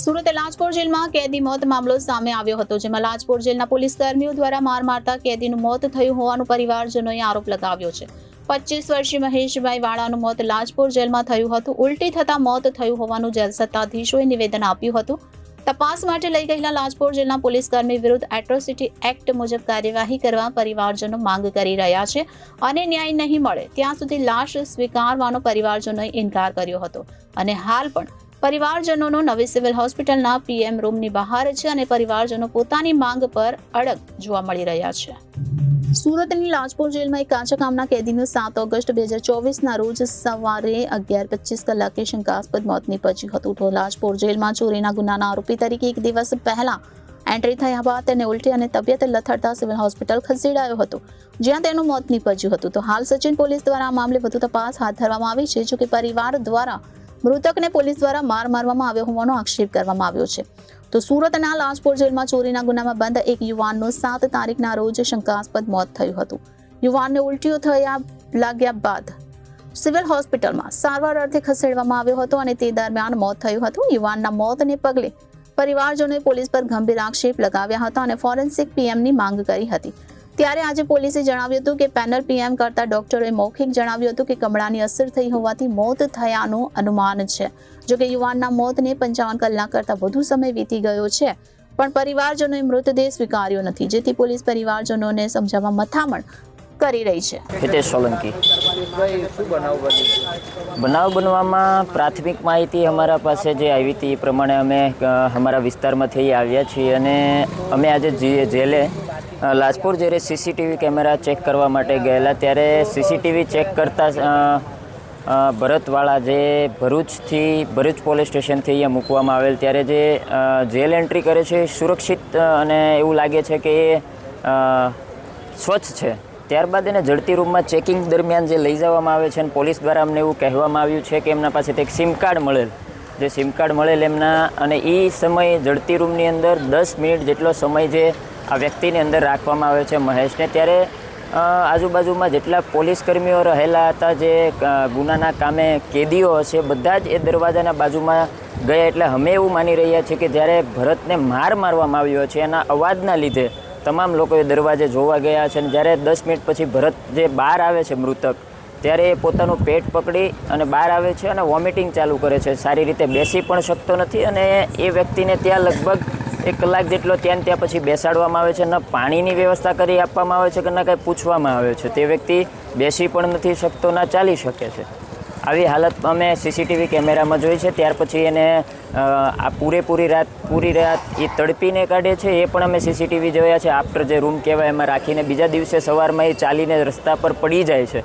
સુરત લાજપોર જેલમાં કેદી મોત મામલો સામે આવ્યો હતો, જેમાં લાજપોર જેલના પોલીસ કર્મીઓ દ્વારા માર મારતા કેદીનું મોત થયું હોવાનું પરિવારજનોએ આરોપ લગાવ્યો છે. પચીસ વર્ષીય મહેશભાઈ વાળાનું મોત લાજપોર જેલમાં થયું હતું. ઉલટી થતા મોત થયું હોવાનું જેલ સત્તાધીશોએ નિવેદન આપ્યું હતું. તપાસ માટે લઈ ગયેલા લાજપોર જેલના પોલીસ કર્મી વિરુદ્ધ એટ્રોસિટી એક્ટ મુજબ કાર્યવાહી કરવા પરિવારજનો માંગ કરી રહ્યા છે અને ન્યાય નહીં મળે, ત્યાં સુધી લાશ સ્વીકારવાનો પરિવારજનોએ ઇનકાર કર્યો હતો. અને હાલ પણ પરિવારજનોનો નવી સિવિલ હોસ્પિટલના પીએમ રૂમની બહાર છે અને પરિવારજનો પોતાની માંગ પર અડગ જોવા મળી રહ્યા છે. સુરતની લાજપોર જેલમાં એક કાચા કામના કેદીનું સાત ઓગસ્ટ બે હજાર ચોવીસના રોજ સવારે અગિયાર પચીસ કલાકે શંકાસ્પદ મોત નીપજ્યું હતું. તો લાજપોર જેલમાં ચોરીના ગુનાના આરોપી તરીકે એક દિવસ પહેલા એન્ટ્રી થયા બાદ તેને ઉલટી અને તબિયત લથડતા સિવિલ હોસ્પિટલ ખસેડાયો હતો, જ્યાં તેનું મોત નીપજ્યું હતું. તો હાલ સચિન પોલીસ દ્વારા આ મામલે વધુ તપાસ હાથ ધરવામાં આવી છે, જોકે પરિવાર દ્વારા મૃતકને પોલીસ દ્વારા માર મારવામાં આવ્યો હોવાનો આક્ષેપ કરવામાં આવ્યો છે. તો સુરતના લાજપોર જેલમાં ચોરીના ગુનામાં બંધ એક યુવાનનું સાત તારીખના રોજ શંકાસ્પદ મોત થયું હતું. યુવાનને ઉલટીઓ થયા લાગ્યા બાદ સિવિલ હોસ્પિટલમાં સારવાર અર્થે ખસેડવામાં આવ્યો હતો અને તે દરમિયાન મોત થયું હતું. યુવાનના મોતને પગલે પરિવારજનોએ પોલીસ પર ગંભીર આક્ષેપ લગાવ્યા હતા અને ફોરેન્સિક પીએમની માંગ કરી હતી. ત્યારે આજે પોલીસે જણાવ્યું હતું કે પેનલ પીએમ કરતા ડોક્ટરોએ મૌખિક જણાવ્યું હતું કે કમળાની અસર થઈ હોવાથી મોત થયાનું અનુમાન છે. જોકે યુવાનના મોતને પંચાવન કલાક કરતાં વધુ સમય વીતી ગયો છે, પણ પરિવારજનોએ મૃતદેહ સ્વીકાર્યો નથી, જેથી પોલીસ પરિવારજનોને સમજાવવા મથામણ કરી રહી છે. હિતેશ સોલંકી. બનાવ બનવામાં પ્રાથમિક માહિતી અમારા પાસે જે આવી હતી એ પ્રમાણે અમે અમારા અમારા વિસ્તારમાંથી આવ્યા છીએ અને અમે આજે જેલે લાજપોર જ્યારે સીસીટીવી કેમેરા ચેક કરવા માટે ગયેલા, ત્યારે સીસીટીવી ચેક કરતાં ભરતવાળા જે ભરૂચથી, ભરૂચ પોલીસ સ્ટેશનથી અહીંયા મૂકવામાં આવેલ, ત્યારે જે જેલ એન્ટ્રી કરે છે સુરક્ષિત અને એવું લાગે છે કે એ સ્વચ્છ છે. ત્યારબાદ એને જડતી રૂમમાં ચેકિંગ દરમિયાન જે લઈ જવામાં આવે છે અને પોલીસ દ્વારા અમને એવું કહેવામાં આવ્યું છે કે એમના પાસેથી એક સિમ કાર્ડ મળેલ. જે સિમ કાર્ડ મળેલ એમના, અને એ સમય જડતી રૂમની અંદર દસ મિનિટ જેટલો સમય જે આ વ્યક્તિની અંદર રાખવામાં આવે છે મહેશને. ત્યારે આજુબાજુમાં જેટલા પોલીસ કર્મીઓ રહેલા હતા, જે ગુનાના કામે કેદીઓ હશે, બધા જ એ દરવાજાના બાજુમાં ગયા. એટલે અમે એવું માની રહ્યા છીએ કે જ્યારે ભરતને માર મારવામાં આવ્યો છે, એના અવાજના લીધે તમામ લોકોએ દરવાજે જોવા ગયા છે. અને જ્યારે દસ મિનિટ પછી ભરત જે બહાર આવે છે મૃતક ત્યારે એ પોતાનું પેટ પકડી અને બહાર આવે છે અને વોમિટિંગ ચાલુ કરે છે. સારી રીતે બેસી પણ શકતો નથી અને એ વ્યક્તિને ત્યાં લગભગ એક કલાક જેટલો ત્યાં ત્યાં પછી બેસાડવામાં આવે છે. ન પાણીની વ્યવસ્થા કરી આપવામાં આવે છે કે ન કંઈ પૂછવામાં આવે છે. તે વ્યક્તિ બેસી પણ નથી શકતો, ના ચાલી શકે છે. આવી હાલત અમે સીસીટીવી કેમેરામાં જોઈ છે. ત્યાર પછી એને આ પૂરેપૂરી રાત, પૂરી રાત એ તડપીને કાઢે છે. એ પણ અમે સીસીટીવી જોયા છે. આફ્ટર જે રૂમ કહેવાય, એમાં રાખીને બીજા દિવસે સવારમાં એ ચાલીને રસ્તા પર પડી જાય છે.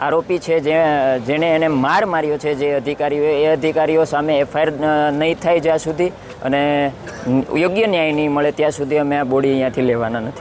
આરોપી છે જે, જેણે એને માર માર્યો છે જે અધિકારીઓ, એ અધિકારીઓ સામે એફઆઈઆર નહીં થાય જ્યાં સુધી અને યોગ્ય ન્યાય નહીં મળે ત્યાં સુધી અમે આ બોડી અહીંયાથી લેવાના નથી.